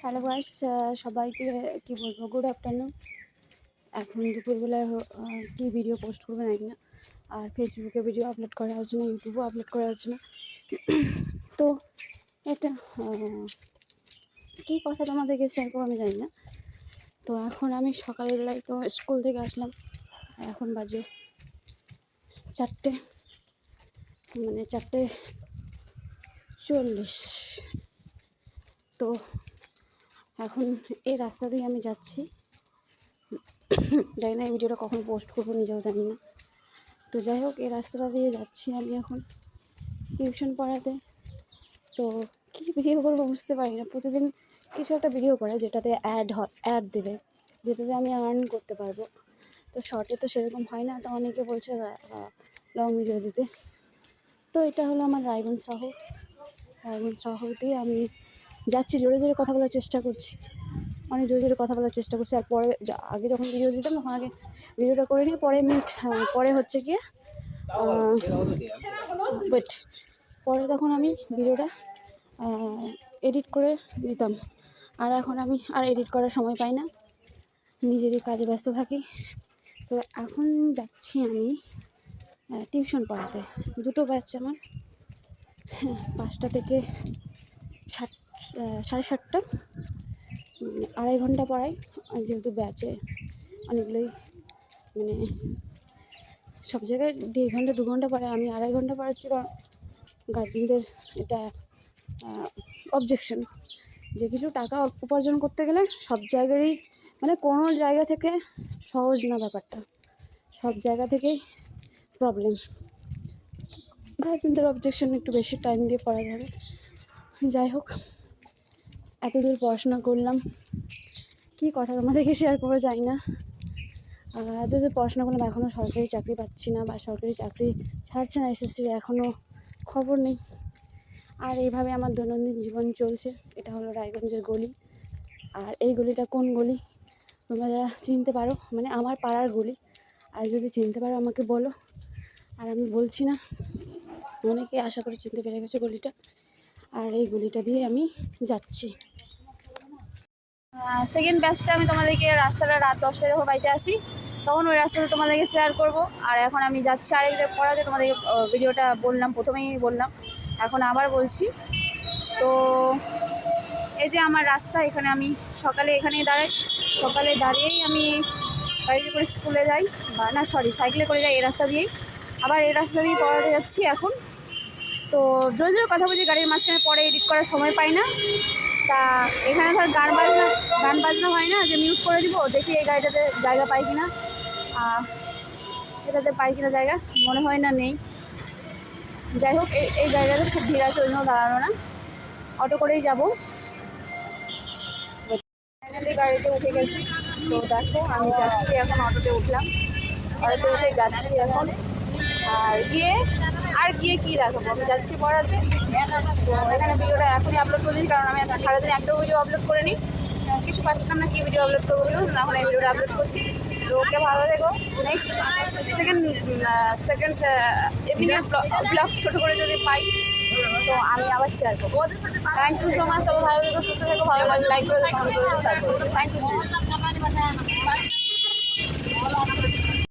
Hello guys সবাইকে কি বলব? গুড আফটারনুন এখন দুপুরবেলায় কি ভিডিও পোস্ট করবে জানি না। আর ফেসবুকে ভিডিও আপলোড করা হচ্ছে না ইউটিউবেও আপলোড করা হচ্ছে না। তো এটা কী কথা তোমাদেরকে শেয়ার করব আমি জানি না। তো এখন আমি সকালবেলায় তো স্কুল থেকে আসলাম। এখন বাজে চারটে মানে চারটে চল্লিশ। তো এখন এই রাস্তা দিয়ে আমি যাচ্ছি। জানি না এই ভিডিওটা কখন পোস্ট করব, নিজেও জানি না। তো যাই হোক, এই রাস্তাটা দিয়ে যাচ্ছি আমি এখন টিউশন পড়াতে। তো কী ভিডিও করব বুঝতে পারি না। প্রতিদিন কিছু একটা ভিডিও করে যেটাতে অ্যাড অ্যাড দেবে, যেটাতে আমি আর্ন করতে পারব। তো শর্টে তো সেরকম হয় না, তো অনেকে বলছে লং ভিডিও দিতে। তো এটা হলো আমার রায়গঞ্জ শহর। রায়গঞ্জ শহর দিয়ে আমি যাচ্ছি, জোরে জোরে কথা বলার চেষ্টা করছি। অনেক জোরে জোরে কথা বলার চেষ্টা করছি। আর পরে আগে যখন ভিডিও দিতাম, তখন আগে ভিডিওটা করে নিয়ে পরে মিনিট পরে হচ্ছে গিয়ে ওয়েট পরে তখন আমি ভিডিওটা এডিট করে দিতাম। আর এখন আমি আর এডিট করার সময় পাই না। নিজেরই কাজে ব্যস্ত থাকি। তো এখন যাচ্ছি আমি টিউশন পড়াতে। দুটো ব্যাচ আমার হ্যাঁ পাঁচটা থেকে সাত সাড়ে সাতটা আড়াই ঘণ্টা পড়াই যেহেতু ব্যাচে অনেকগুলোই মানে সব জায়গায় দেড় ঘণ্টা, দু ঘণ্টা পড়াই আমি আড়াই ঘণ্টা পড়াচ্ছি কারণ গার্জেনদের এটা অবজেকশন যে কিছু টাকা উপার্জন করতে গেলে সব জায়গারই মানে কোনো জায়গা থেকে সহজ না ব্যাপারটা। সব জায়গা থেকেই প্রবলেম গার্জেনদের অবজেকশন একটু বেশি টাইম দিয়ে পড়াতে হবে। যাই হোক। এতদূর পড়াশোনা করলাম। কী কথা তোমাদেরকে শেয়ার করা যায় না। এতদূর পড়াশোনা করলাম এখনও সরকারি চাকরি পাচ্ছি না বা সরকারি চাকরি ছাড়ছে না এসএসসি এখনও খবর নেই। আর এইভাবে আমার দৈনন্দিন জীবন চলছে, এটা হলো রায়গঞ্জের গলি। আর এই গলিটা কোন গলি? তোমরা যারা চিনতে পারো মানে আমার পাড়ার গলি। আর যদি চিনতে পারো আমাকে বলো। আর আমি বলছি না অনেকে আশা করি চিনতে পেরে গেছে গলিটা। আর এই গলিটা দিয়ে আমি যাচ্ছি। সেকেন্ড ব্যাচটা আমি তোমাদেরকে রাস্তাটা রাত দশটায় যখন বাড়িতে আসি, তখন ওই রাস্তাটা তোমাদেরকে শেয়ার করব। আর এখন আমি যাচ্ছি আরেকটা পড়াতে, তোমাদেরকে ভিডিওটা বললাম, প্রথমেই বললাম। এখন আবার বলছি। তো এই যে আমার রাস্তা, এখানে আমি সকালে এখানেই দাঁড়াই। সকালে দাঁড়িয়েই আমি গাড়িতে করে স্কুলে যাই, বা না সরি সাইকেলে করে যাই এই রাস্তা দিয়েই। আবার এই রাস্তা দিয়ে পড়াতে যাচ্ছি এখন। তো জোরে জোরে কথা বলছি, গাড়ির মাঝখানে পরে এডিট করার সময় পাই না। তা এখানে ধর গান বাজনা গান বাজনা হয় না, যে মিউট করে দিব, দেখি এই গাড়িটাতে জায়গা পাই কিনা। এটাতে পাই কিনা জায়গা, মনে হয় না নেই। যাই হোক এই এই জায়গাটা খুব ভিড় আছে, ওই জন্য দাঁড়ানো না। অটো করেই যাব। গাড়িতে উঠে গেছি। তো দেখো, আমি যাচ্ছি এখন অটোতে উঠলাম। অটোতে উঠে যাচ্ছি এখন। আর গিয়ে আর গিয়ে কি দেখাবো? আমি যাচ্ছি পড়াতে এখানে ভিডিওটা এখনই আপলোড করে দিই কারণ আমি আজকে সারাদিন একটাও ভিডিও আপলোড করে নিই কিছু পাচ্ছিলাম না, কি ভিডিও আপলোড করব না এখন এই ভিডিওটা আপলোড করছি। তো ওকে ভালো থেকো। Next second second evening vlog ছোটো করে যদি পাই, তো আমি আবার শেয়ার করব। থ্যাংক ইউ সো মাচ সবাই ভালো থেকো, সুস্থ থেকো, ভালো লাগে লাইক করে থ্যাংক ইউ